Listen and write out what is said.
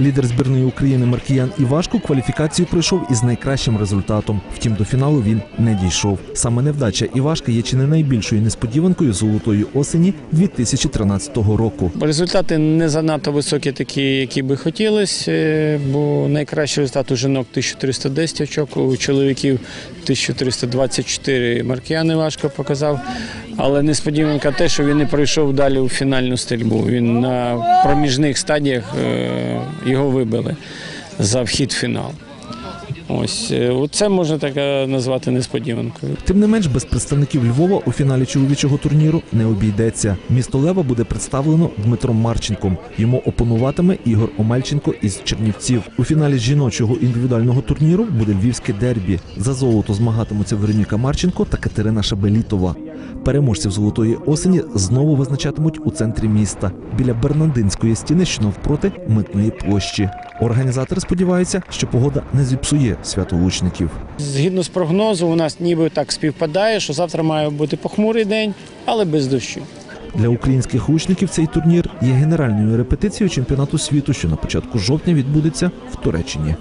Лідер збірної України Маркіян Івашко кваліфікацію пройшов із найкращим результатом. Втім, до фіналу він не дійшов. Саме невдача Івашки є чи не найбільшою несподіванкою золотої осені 2013 року. Результати не занадто високі, такі, які би хотілося, е, бо найкращий результат у жінок 1310 очок, у чоловіків 1324 Маркіян важко показав. Але несподіванка те, що він не пройшов далі у фінальну стрільбу. Він на проміжних стадіях е, його вибили за вхід в фінал. Ось е, це можна так назвати несподіванкою. Тим не менш, без представників Львова у фіналі чоловічого турніру не обійдеться. Місто Лева буде представлено Дмитром Марченком. Йому опонуватиме Ігор Омельченко із Чернівців. У фіналі жіночого індивідуального турніру буде львівське дербі. За золото змагатимуться Вероніка Марченко та Катерина Шабелітова. Переможців золотої осені знову визначатимуть у центрі міста біля Бернандинської стіни, що навпроти митної площі. Організатори сподіваються, що погода не зіпсує свято лучників. Згідно з прогнозу, у нас ніби так співпадає, що завтра має бути похмурий день, але без дощу. Для українських лучників цей турнір є генеральною репетицією чемпіонату світу, що на початку жовтня відбудеться в Туреччині.